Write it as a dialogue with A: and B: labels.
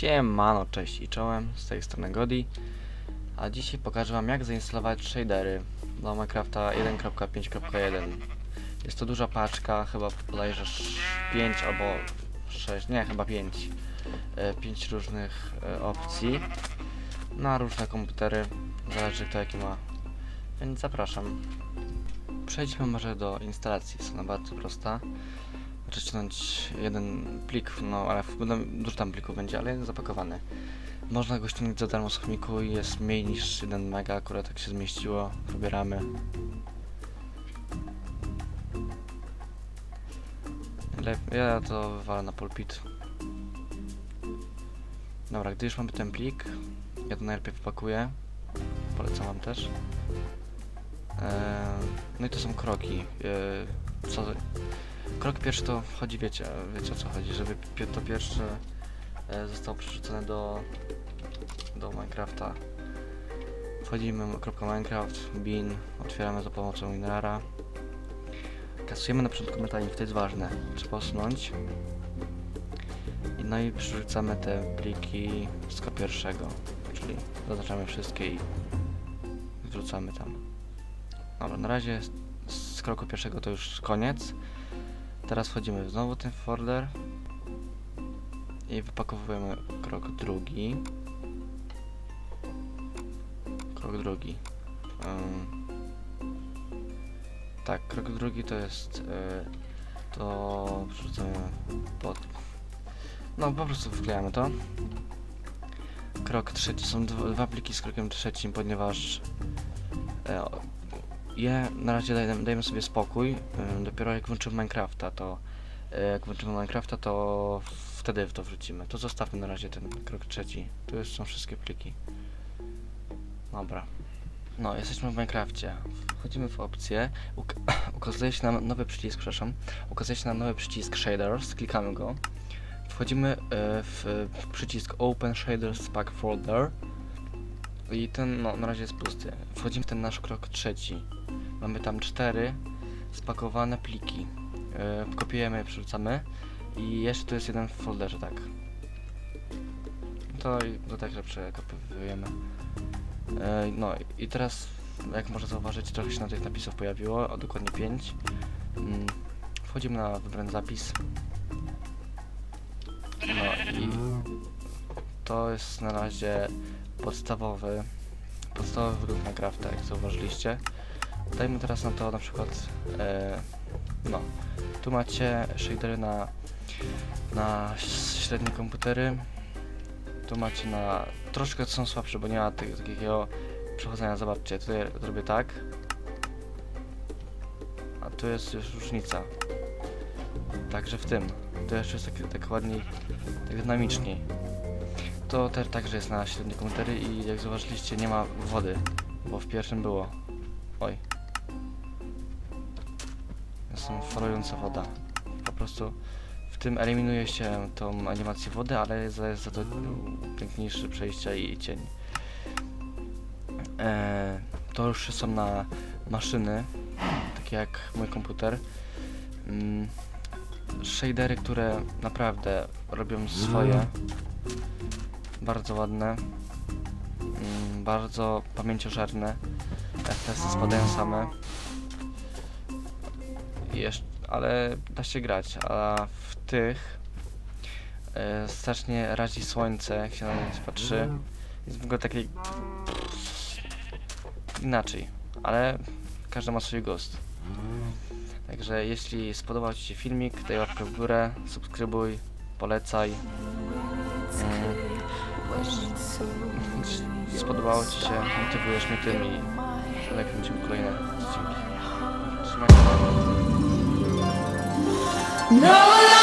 A: Siemano, cześć i czołem, z tej strony Godi. A dzisiaj pokażę wam jak zainstalować shadery do Minecrafta 1.5.1 Jest to duża paczka, chyba bodajże 5 albo 6, nie chyba 5 5 różnych e, opcji na różne komputery, zależy kto jaki ma. Więc zapraszam. Przejdźmy może do instalacji, jest ona bardzo prosta Przecinać jeden plik, no ale dużo tam plików będzie, ale zapakowany. Można go ściągnąć za darmo z chmiku i jest mniej niż 1 mega, akurat tak się zmieściło, pobieramy. Le ja to wywalę na pulpit. Dobra, gdy już mamy ten plik, ja to najlepiej wypakuję. Polecam wam też. Eee, no i to są kroki. Eee, co, Krok pierwszy to chodzi, wiecie, wiecie o co chodzi, żeby to pierwsze e, zostało przerzucone do, do Minecrafta. Wchodzimy Minecraft, bin, otwieramy za pomocą Winrara. Kasujemy na początku metanik, to jest ważne. Trzeba usunąć. I no i przerzucamy te pliki z pierwszego, czyli zaznaczamy wszystkie i wrzucamy tam. Dobra, na razie z kroku pierwszego to już koniec. Teraz wchodzimy w znowu ten folder i wypakowujemy krok drugi. Krok drugi. Ym, tak, krok drugi to jest y, to wrzucamy pod. No po prostu wklejamy to. Krok trzeci są dwa, dwa pliki z krokiem trzecim, ponieważ e, je na razie dajemy, sobie spokój. Dopiero jak włączymy Minecrafta, to y, jak włączymy Minecrafta, to wtedy w to wrócimy. To zostawmy na razie ten krok trzeci. Tu już są wszystkie pliki. Dobra. No, jesteśmy w Minecrafcie. Wchodzimy w opcję. Uk ukazuje się nam nowy przycisk, przepraszam. Ukazuje się nam nowy przycisk Shaders. Klikamy go. Wchodzimy y, w przycisk Open Shaders Pack Folder. I ten, no, na razie jest pusty. Wchodzimy w ten nasz krok trzeci. Mamy tam cztery spakowane pliki. Yy, kopiujemy je, przerzucamy. I jeszcze tu jest jeden w folderze, tak. To, to także przekopiujemy. Yy, no i teraz, jak można zauważyć, trochę się na tych napisów pojawiło, a dokładnie 5. Mm, wchodzimy na wybrany zapis. No i to jest na razie podstawowy, podstawowy wróg na Crafta, jak zauważyliście. Dajmy teraz na to na przykład, e, no, tu macie shadery na, na średnie komputery, tu macie na, troszkę są słabsze, bo nie ma tego takiego przechodzenia, zobaczcie, tutaj zrobię tak, a tu jest już różnica, także w tym, to jeszcze jest tak, tak ładniej, tak dynamiczniej. To też także jest na średnie komputery i jak zauważyliście nie ma wody, bo w pierwszym było. Oj. Jest falująca woda. Po prostu w tym eliminuje się tą animację wody, ale jest za, to mm, piękniejsze przejścia i cień. E, to już są na maszyny, takie jak mój komputer. Mm, shadery, które naprawdę robią swoje. Bardzo ładne. Mm, bardzo pamięciożerne. FPS spadają same. Jeszcze, ale da się grać, a w tych e, strasznie razi słońce, jak się na nie patrzy. Jest w ogóle takie inaczej, ale każdy ma swój gust. Także jeśli spodobał Ci się filmik, daj łapkę w górę, subskrybuj, polecaj. Mm, spodobało Ci się, motywujesz mnie tym i nakręcimy kolejne odcinki. Trzymaj się.
B: No